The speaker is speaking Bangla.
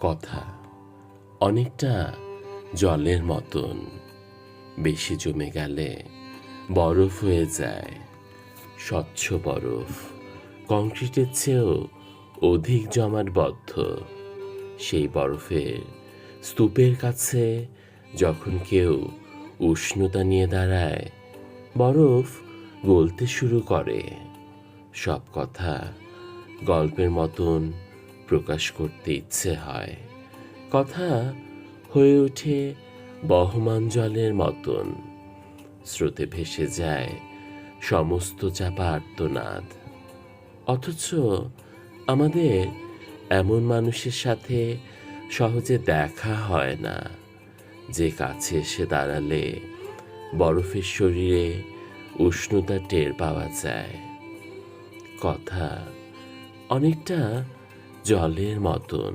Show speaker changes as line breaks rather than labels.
কথা অনেকটা জলের মতন। বেশি জমে গেলে বরফ হয়ে যায়। স্বচ্ছ বরফ, কংক্রিটের চেয়েও অধিক জমাটবদ্ধ সেই বরফের স্তূপের কাছে যখন কেউ উষ্ণতা নিয়ে দাঁড়ায়, বরফ গলতে শুরু করে। সব কথা গল্পের মতন প্রকাশ করতে ইচ্ছে হয়। কথা হয়ে ওঠে বহমান জলের মতন। স্রোতে ভেসে যায় সমস্ত চাপা আর্তনাদ। অথচ আমাদের এমন মানুষের সাথে সহজে দেখা হয় না। যে কাছে এসে দাঁড়ালে বরফের শরীরে উষ্ণতা টের পাওয়া যায়। কথা অনেকটা জলের মতন।